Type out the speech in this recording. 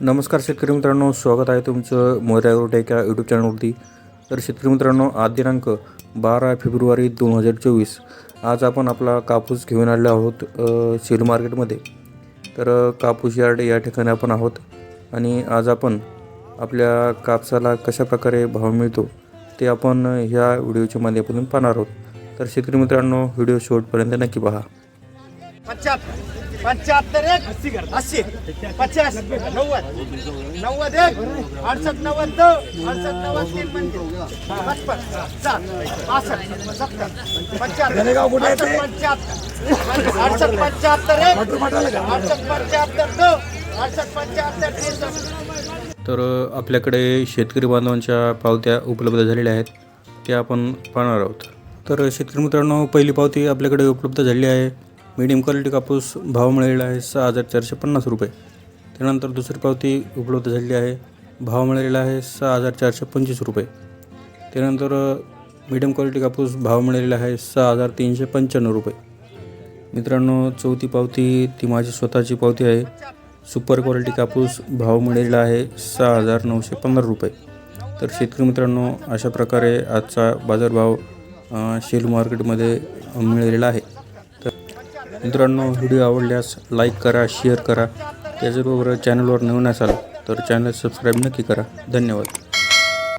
नमस्कार शेतकरी मित्रांनो स्वागत आहे तुमचं मोऱ्यारोटेक या यूट्यूब चॅनलवरती तर शेतकरी मित्रांनो आज दिनांक बारा फेब्रुवारी दोन हजार चोवीस. आज आपण आपला कापूस घेऊन आलेलो आहोत शेअर मार्केटमध्ये. तर कापूस यार्ड या ठिकाणी आपण आहोत आणि आज आपण आपल्या कापसाला कशाप्रकारे भाव मिळतो ते आपण ह्या व्हिडिओच्या माध्यमातून पाहणार आहोत. तर शेतकरी मित्रांनो व्हिडिओ शेवटपर्यंत नक्की पहा. पंच्याहत्तर पंच्याहत्तर एक अस्सी अस्सी. पचास नव्वद. नव्वद एक अडसठ नव्वद दो अडसठ नव्वद तीन पंचे पचपन. सात पासष्ट सत्तर. पंच्याहत्तर. अडसठ पंच्याहत्तर. अडसठ पंच्याहत्तर एक अडसठ पंच्याहत्तर दो अडसठ पंच्याहत्तर तीन तर आपल्याकडे शेतकरी बांधवांच्या पावत्या उपलब्ध झालेल्या आहेत. त्या आपण पाहणार आहोत. तर शेतकरी मित्रांनो पहिली पावती आपल्याकडे उपलब्ध झालेली आहे. मीडियम क्वालिटी कापूस भाव मिळालेला आहे सहा हजार चारशे पन्नास रुपये. त्यानंतर दुसरी पावती उपलब्ध झालेली आहे. भाव मिळालेला आहे सहा हजार चारशे पंचवीस रुपये. त्यानंतर मीडियम क्वालिटी कापूस भाव मिळालेला आहे सहा हजार तीनशे पंच्याण्णव रुपये. मित्रांनो चौथी पावती ती माझी स्वतःची पावती आहे. सुपर क्वालिटी कापूस भाव मिळालेला आहे सहा हजार नऊशे पंधरा रुपये. तर शेतकरी मित्रांनो अशा प्रकारे आजचा बाजारभाव शेल मार्केटमध्ये मिळालेला आहे. मित्रांनो व्हिडिओ आवडल्यास लाईक करा शेअर करा. त्याचबरोबर चॅनलवर नवीन असाल तर चॅनल सबस्क्राईब नक्की करा. धन्यवाद.